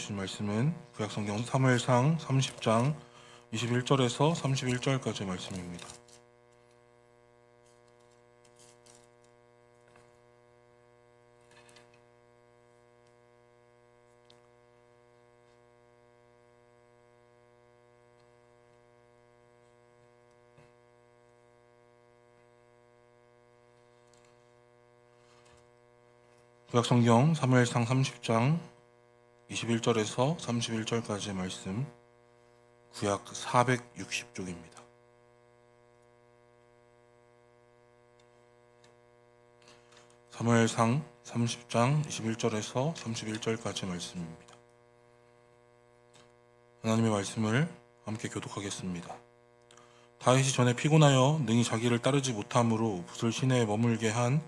주신 말씀은 구약성경 사무엘상 30장 21절에서 31절까지의 말씀입니다. 구약성경 사무엘상 30장 21절에서 31절까지의 말씀 구약 460쪽입니다. 사무엘상 30장 21절에서 31절까지의 말씀입니다. 하나님의 말씀을 함께 교독하겠습니다. 다윗이 전에 피곤하여 능히 자기를 따르지 못함으로 붓을 시내에 머물게 한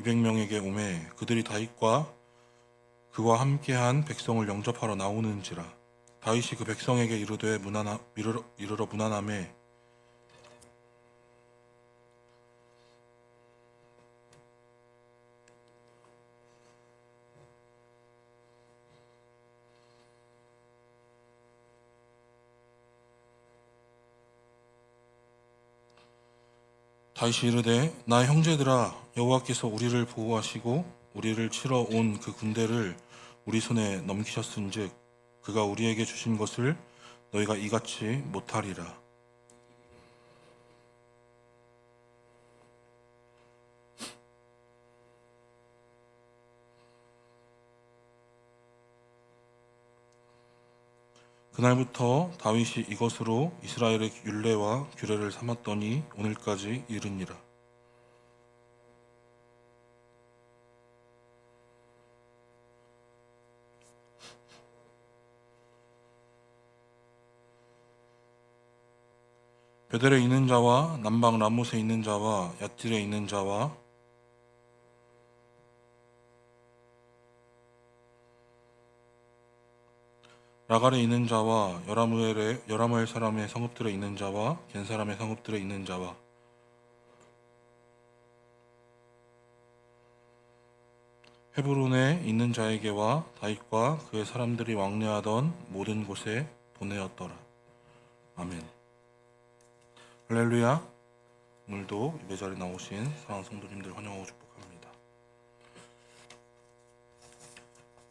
200명에게 오매 그들이 다윗과 그와 함께한 백성을 영접하러 나오는지라 다윗이 그 백성에게 이르되 무난하, 이르러, 이르러 무난함에 다윗이 이르되 나의 형제들아 여호와께서 우리를 보호하시고 우리를 치러 온 그 군대를 우리 손에 넘기셨은즉 그가 우리에게 주신 것을 너희가 이같이 못하리라. 그날부터 다윗이 이것으로 이스라엘의 율례와 규례를 삼았더니 오늘까지 이르니라 베델에 있는 자와 남방 라못에 있는 자와 얏질에 있는 자와 라갈에 있는 자와 여라무엘의 여라무엘 사람의 성읍들에 있는 자와 겐 사람의 성읍들에 있는 자와 헤브론에 있는 자에게와 다윗과 그의 사람들이 왕래하던 모든 곳에 보내었더라. 아멘. 할렐루야. 오늘도 예배 자리에 나오신 사랑 성도님들 환영하고 축복합니다.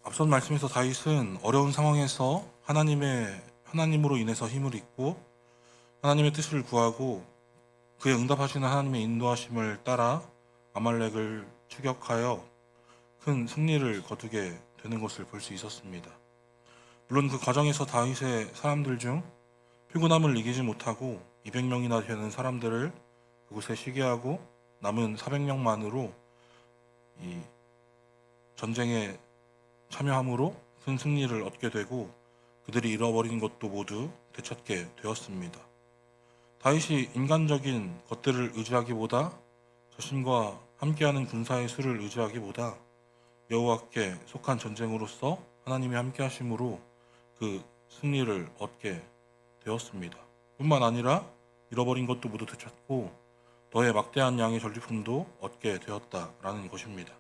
앞선 말씀에서 다윗은 어려운 상황에서 하나님의 하나님으로 인해서 힘을 잊고 하나님의 뜻을 구하고 그의 응답하시는 하나님의 인도하심을 따라 아말렉을 추격하여 큰 승리를 거두게 되는 것을 볼 수 있었습니다. 물론 그 과정에서 다윗의 사람들 중 피곤함을 이기지 못하고 200명이나 되는 사람들을 그곳에 시기하고 남은 400명만으로 이 전쟁에 참여함으로 큰 승리를 얻게 되고 그들이 잃어버린 것도 모두 되찾게 되었습니다. 다윗이 인간적인 것들을 의지하기보다 자신과 함께하는 군사의 수를 의지하기보다 여호와께 속한 전쟁으로서 하나님이 함께하심으로 그 승리를 얻게 되었습니다. 뿐만 아니라 잃어버린 것도 모두 되찾고 너의 막대한 양의 전리품도 얻게 되었다라는 것입니다.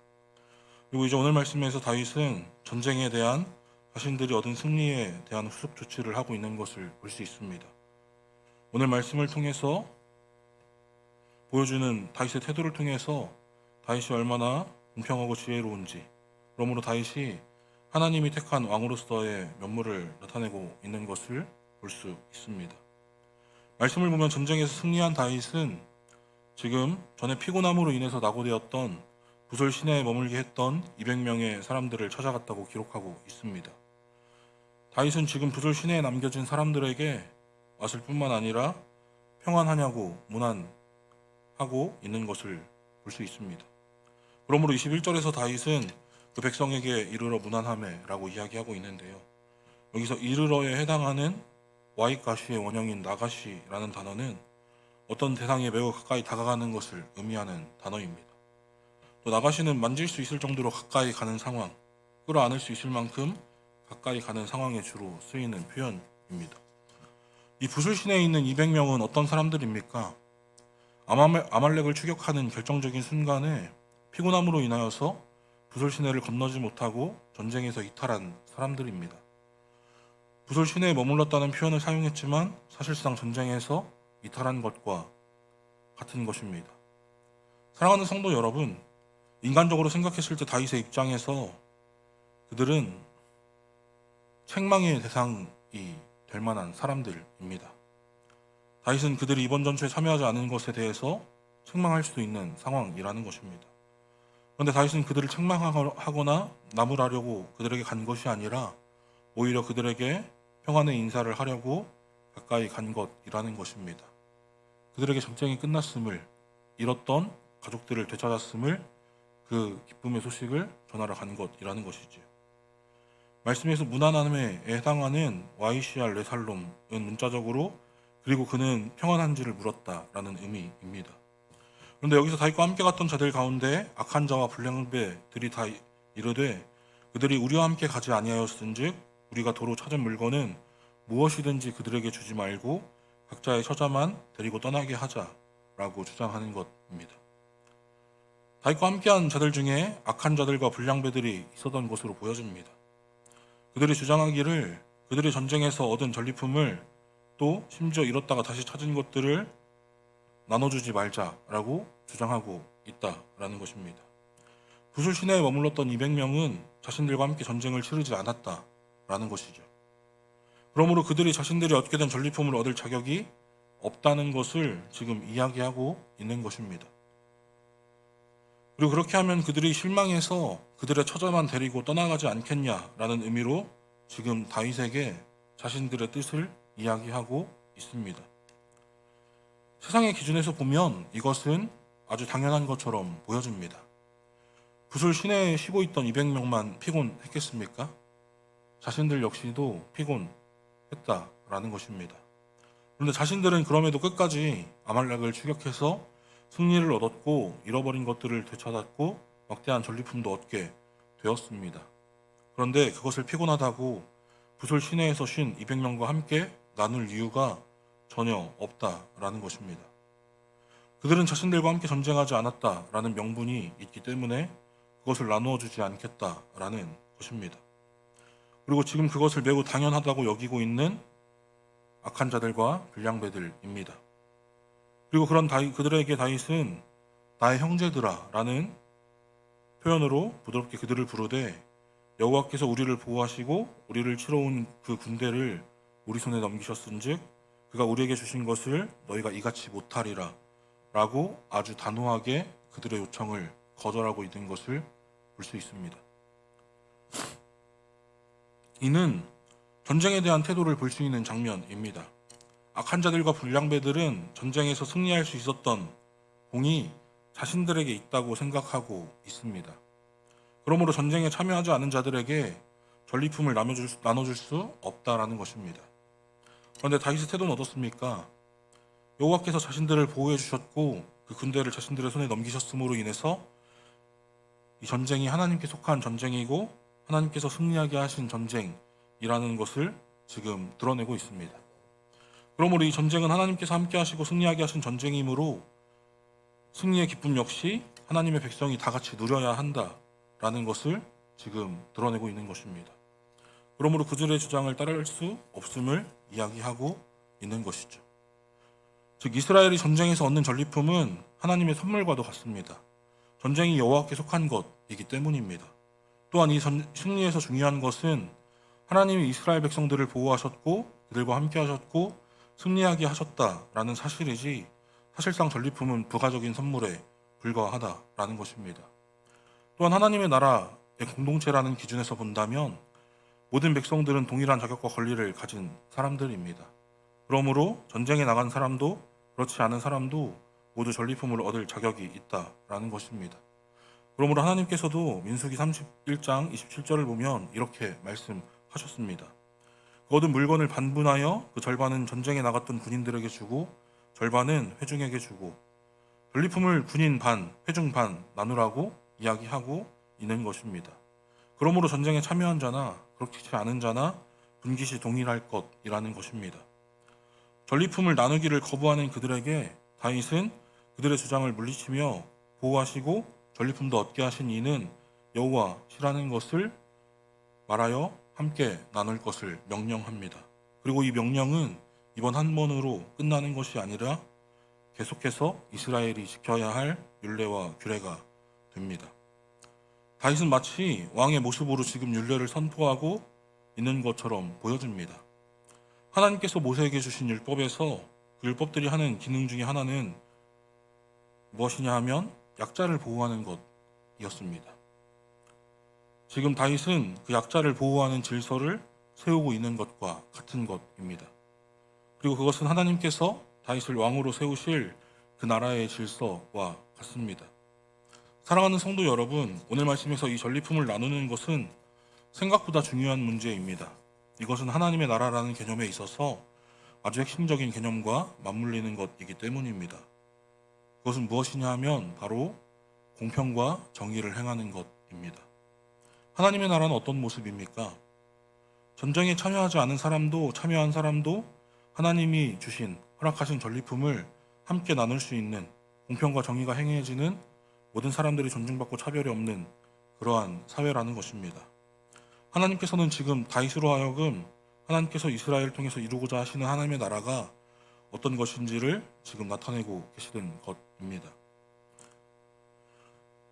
그리고 이제 오늘 말씀에서 다윗은 전쟁에 대한 자신들이 얻은 승리에 대한 후속 조치를 하고 있는 것을 볼 수 있습니다. 오늘 말씀을 통해서 보여주는 다윗의 태도를 통해서 다윗이 얼마나 공평하고 지혜로운지 그러므로 다윗이 하나님이 택한 왕으로서의 면모를 나타내고 있는 것을 볼 수 있습니다. 말씀을 보면 전쟁에서 승리한 다윗은 지금 전에 피곤함으로 인해서 낙오되었던 부설 시내에 머물게 했던 200명의 사람들을 찾아갔다고 기록하고 있습니다. 다윗은 지금 부설 시내에 남겨진 사람들에게 왔을 뿐만 아니라 평안하냐고 문안하고 있는 것을 볼 수 있습니다. 그러므로 21절에서 다윗은 그 백성에게 이르러 무난함에라고 이야기하고 있는데요. 여기서 이르러에 해당하는 와이 가시의 원형인 나가시라는 단어는 어떤 대상에 매우 가까이 다가가는 것을 의미하는 단어입니다. 또 나가시는 만질 수 있을 정도로 가까이 가는 상황, 끌어안을 수 있을 만큼 가까이 가는 상황에 주로 쓰이는 표현입니다. 이 부술신에 있는 200명은 어떤 사람들입니까? 아말렉, 아말렉을 추격하는 결정적인 순간에 피곤함으로 인하여서 시내를 건너지 못하고 전쟁에서 이탈한 사람들입니다. 부솔 시내에 머물렀다는 표현을 사용했지만 사실상 전쟁에서 이탈한 것과 같은 것입니다. 사랑하는 성도 여러분, 인간적으로 생각했을 때 다윗의 입장에서 그들은 책망의 대상이 될 만한 사람들입니다. 다윗은 그들이 이번 전투에 참여하지 않은 것에 대해서 책망할 수도 있는 상황이라는 것입니다. 그런데 다윗은 그들을 책망하거나 나무라려고 그들에게 간 것이 아니라 오히려 그들에게 평안의 인사를 하려고 가까이 간 것이라는 것입니다. 그들에게 전쟁이 끝났음을 잃었던 가족들을 되찾았음을 그 기쁨의 소식을 전하러 간 것이라는 것이지요. 말씀에서 무난함에 해당하는 YCR 레살롬은 문자적으로 그리고 그는 평안한지를 물었다라는 의미입니다. 그런데 여기서 다윗과 함께 갔던 자들 가운데 악한 자와 불량배들이 다 이르되 그들이 우리와 함께 가지 아니하였은즉 우리가 도로 찾은 물건은 무엇이든지 그들에게 주지 말고 각자의 처자만 데리고 떠나게 하자라고 주장하는 것입니다. 다윗과 함께한 자들 중에 악한 자들과 불량배들이 있었던 것으로 보여집니다. 그들이 주장하기를 그들이 전쟁에서 얻은 전리품을 또 심지어 잃었다가 다시 찾은 것들을 나눠주지 말자라고 주장하고 있다라는 것입니다. 구슬 시내에 머물렀던 200명은 자신들과 함께 전쟁을 치르지 않았다 라는 것이죠. 그러므로 그들이 자신들이 된 전리품을 얻을 자격이 없다는 것을 지금 이야기하고 있는 것입니다. 그리고 그렇게 하면 그들이 실망해서 그들의 처자만 데리고 떠나가지 않겠냐라는 의미로 지금 다윗에게 자신들의 뜻을 이야기하고 있습니다. 세상의 기준에서 보면 이것은 아주 당연한 것처럼 보여집니다. 구슬 시내에 쉬고 있던 200명만 피곤했겠습니까? 자신들 역시도 피곤했다라는 것입니다. 그런데 자신들은 그럼에도 끝까지 아말렉을 추격해서 승리를 얻었고 잃어버린 것들을 되찾았고 막대한 전리품도 얻게 되었습니다. 그런데 그것을 피곤하다고 부솔 시내에서 쉰 200명과 함께 나눌 이유가 전혀 없다라는 것입니다. 그들은 자신들과 함께 전쟁하지 않았다라는 명분이 있기 때문에 그것을 나누어 주지 않겠다라는 것입니다. 그리고 지금 그것을 매우 당연하다고 여기고 있는 악한 자들과 불량배들입니다. 그리고 그런 다윗, 그들에게 다윗은 나의 형제들아라는 표현으로 부드럽게 그들을 부르되 여호와께서 우리를 보호하시고 우리를 치러 온 그 군대를 우리 손에 넘기셨은즉 그가 우리에게 주신 것을 너희가 이같이 못하리라 라고 아주 단호하게 그들의 요청을 거절하고 있는 것을 볼 수 있습니다. 이는 전쟁에 대한 태도를 볼 수 있는 장면입니다. 악한 자들과 불량배들은 전쟁에서 승리할 수 있었던 공이 자신들에게 있다고 생각하고 있습니다. 그러므로 전쟁에 참여하지 않은 자들에게 전리품을 나눠줄 수, 나눠줄 수 없다라는 것입니다. 그런데 다윗의 태도는 어떻습니까? 여호와께서 자신들을 보호해 주셨고 그 군대를 자신들의 손에 넘기셨음으로 인해서 이 전쟁이 하나님께 속한 전쟁이고 하나님께서 승리하게 하신 전쟁이라는 것을 지금 드러내고 있습니다. 그러므로 이 전쟁은 하나님께서 함께 하시고 승리하게 하신 전쟁이므로 승리의 기쁨 역시 하나님의 백성이 다 같이 누려야 한다라는 것을 지금 드러내고 있는 것입니다. 그러므로 그들의 주장을 따를 수 없음을 이야기하고 있는 것이죠. 즉 이스라엘이 전쟁에서 얻는 전리품은 하나님의 선물과도 같습니다. 전쟁이 여호와께 속한 것이기 때문입니다. 또한 이 전, 승리에서 중요한 것은 하나님이 이스라엘 백성들을 보호하셨고 그들과 함께 하셨고 승리하게 하셨다라는 사실이지 사실상 전리품은 부가적인 선물에 불과하다라는 것입니다. 또한 하나님의 나라의 공동체라는 기준에서 본다면 모든 백성들은 동일한 자격과 권리를 가진 사람들입니다. 그러므로 전쟁에 나간 사람도 그렇지 않은 사람도 모두 전리품을 얻을 자격이 있다라는 것입니다. 그러므로 하나님께서도 민수기 31장 27절을 보면 이렇게 말씀하셨습니다. 그 얻은 물건을 반분하여 그 절반은 전쟁에 나갔던 군인들에게 주고 절반은 회중에게 주고 전리품을 군인 반, 회중 반 나누라고 이야기하고 있는 것입니다. 그러므로 전쟁에 참여한 자나 그렇지 않은 자나 분기시 동일할 것이라는 것입니다. 전리품을 나누기를 거부하는 그들에게 다윗은 그들의 주장을 물리치며 보호하시고 전리품도 얻게 하신 이는 여호와 시라는 것을 말하여 함께 나눌 것을 명령합니다. 그리고 이 명령은 이번 한 번으로 끝나는 것이 아니라 계속해서 이스라엘이 지켜야 할 율례와 규례가 됩니다. 다윗은 마치 왕의 모습으로 지금 율례를 선포하고 있는 것처럼 보여집니다. 하나님께서 모세에게 주신 율법에서 그 율법들이 하는 기능 중에 하나는 무엇이냐 하면 약자를 보호하는 것이었습니다. 지금 다윗은 그 약자를 보호하는 질서를 세우고 있는 것과 같은 것입니다. 그리고 그것은 하나님께서 다윗을 왕으로 세우실 그 나라의 질서와 같습니다. 사랑하는 성도 여러분, 오늘 말씀에서 이 전리품을 나누는 것은 생각보다 중요한 문제입니다. 이것은 하나님의 나라라는 개념에 있어서 아주 핵심적인 개념과 맞물리는 것이기 때문입니다. 그것은 무엇이냐 하면 바로 공평과 정의를 행하는 것입니다. 하나님의 나라는 어떤 모습입니까? 전쟁에 참여하지 않은 사람도 참여한 사람도 하나님이 주신 허락하신 전리품을 함께 나눌 수 있는 공평과 정의가 행해지는 모든 사람들이 존중받고 차별이 없는 그러한 사회라는 것입니다. 하나님께서는 지금 다윗으로 하여금 하나님께서 이스라엘을 통해서 이루고자 하시는 하나님의 나라가 어떤 것인지를 지금 나타내고 계시는 것 입니다.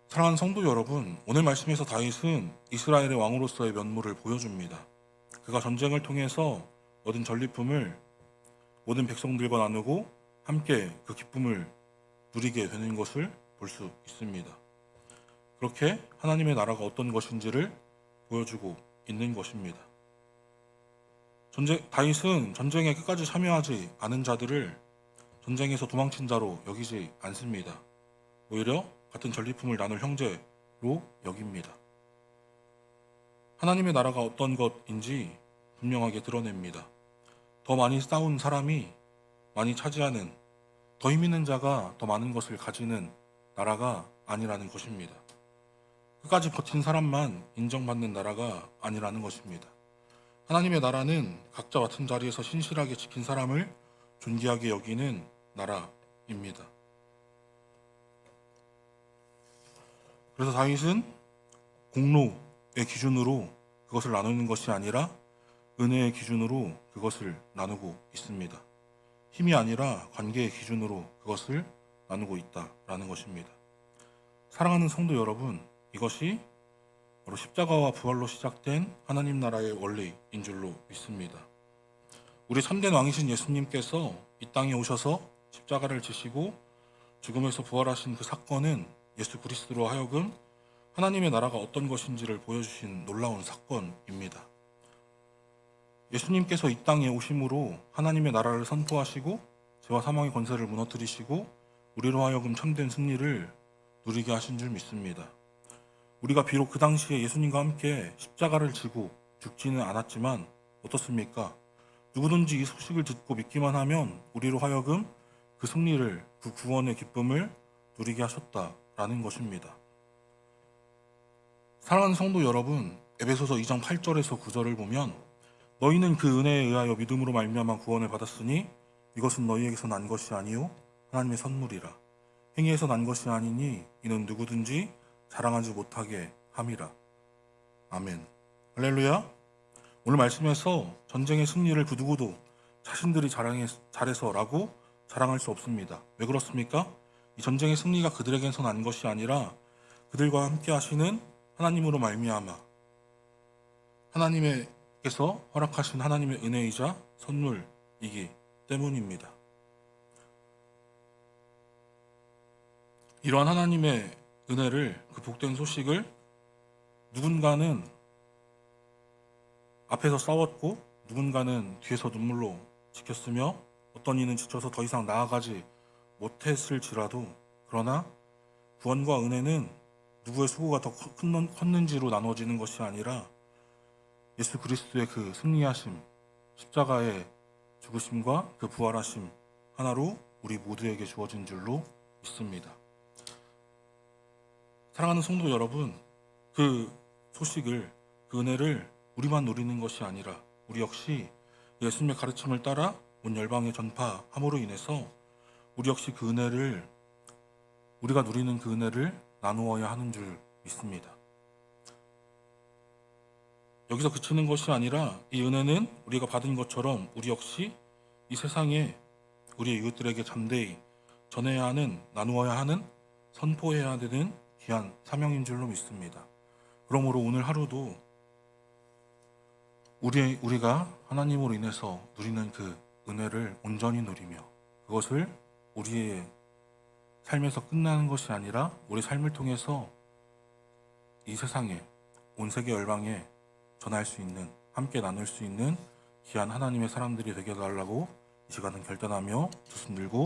사랑하는 성도 여러분, 오늘 말씀에서 다윗은 이스라엘의 왕으로서의 면모를 보여줍니다. 그가 전쟁을 통해서 얻은 전리품을 모든 백성들과 나누고 함께 그 기쁨을 누리게 되는 것을 볼 수 있습니다. 그렇게 하나님의 나라가 어떤 것인지를 보여주고 있는 것입니다. 전쟁, 다윗은 전쟁에 끝까지 참여하지 않은 자들을 전쟁에서 도망친 자로 여기지 않습니다. 오히려 같은 전리품을 나눌 형제로 여깁니다. 하나님의 나라가 어떤 것인지 분명하게 드러냅니다. 더 많이 싸운 사람이 많이 차지하는 더 힘 있는 자가 더 많은 것을 가지는 나라가 아니라는 것입니다. 끝까지 버틴 사람만 인정받는 나라가 아니라는 것입니다. 하나님의 나라는 각자 맡은 자리에서 신실하게 지킨 사람을 존귀하게 여기는 나라입니다. 그래서 다윗은 공로의 기준으로 그것을 나누는 것이 아니라 은혜의 기준으로 그것을 나누고 있습니다. 힘이 아니라 관계의 기준으로 그것을 나누고 있다라는 것입니다. 사랑하는 성도 여러분, 이것이 바로 십자가와 부활로 시작된 하나님 나라의 원리인 줄로 믿습니다. 우리 참된 왕이신 예수님께서 이 땅에 오셔서 십자가를 지시고 죽음에서 부활하신 그 사건은 예수 그리스도로 하여금 하나님의 나라가 어떤 것인지를 보여주신 놀라운 사건입니다. 예수님께서 이 땅에 오심으로 하나님의 나라를 선포하시고 죄와 사망의 권세를 무너뜨리시고 우리로 하여금 참된 승리를 누리게 하신 줄 믿습니다. 우리가 비록 그 당시에 예수님과 함께 십자가를 지고 죽지는 않았지만 어떻습니까? 누구든지 이 소식을 듣고 믿기만 하면 우리로 하여금 그 승리를 그 구원의 기쁨을 누리게 하셨다라는 것입니다. 사랑하는 성도 여러분, 에베소서 2장 8절에서 9절을 보면 너희는 그 은혜에 의하여 믿음으로 말미암아 구원을 받았으니 이것은 너희에게서 난 것이 아니요 하나님의 선물이라. 행위에서 난 것이 아니니 이는 누구든지 자랑하지 못하게 함이라. 아멘. 할렐루야. 오늘 말씀에서 전쟁의 승리를 그 누구도 자신들이 자랑해, 잘해서라고 자랑할 수 없습니다 왜 그렇습니까? 이 전쟁의 승리가 그들에게서 난 것이 아니라 그들과 함께 하시는 하나님으로 말미암아 하나님의 께서 허락하신 하나님의 은혜이자 선물이기 때문입니다. 이러한 하나님의 은혜를 그 복된 소식을 누군가는 앞에서 싸웠고 누군가는 뒤에서 눈물로 지켰으며 어떤 이는 지쳐서 더 이상 나아가지 못했을지라도 그러나 구원과 은혜는 누구의 수고가 더 컸는지로 나눠지는 것이 아니라 예수 그리스도의 그 승리하심, 십자가의 죽으심과 그 부활하심 하나로 우리 모두에게 주어진 줄로 믿습니다. 사랑하는 성도 여러분, 그 소식을, 그 은혜를 우리만 누리는 것이 아니라 우리 역시 예수님의 가르침을 따라 온 열방에 전파함으로 인해서 우리 역시 그 은혜를 우리가 누리는 그 은혜를 나누어야 하는 줄 믿습니다. 여기서 그치는 것이 아니라 이 은혜는 우리가 받은 것처럼 우리 역시 이 세상에 우리 이웃들에게 잠대히 전해야 하는 나누어야 하는 선포해야 되는 귀한 사명인 줄로 믿습니다. 그러므로 오늘 하루도 우리 우리가 하나님으로 인해서 누리는 그 은혜를 온전히 누리며 그것을 우리의 삶에서 끝나는 것이 아니라 우리 삶을 통해서 이 세상에 온 세계 열방에 전할 수 있는 함께 나눌 수 있는 귀한 하나님의 사람들이 되게 해달라고 이 시간은 결단하며 두손 들고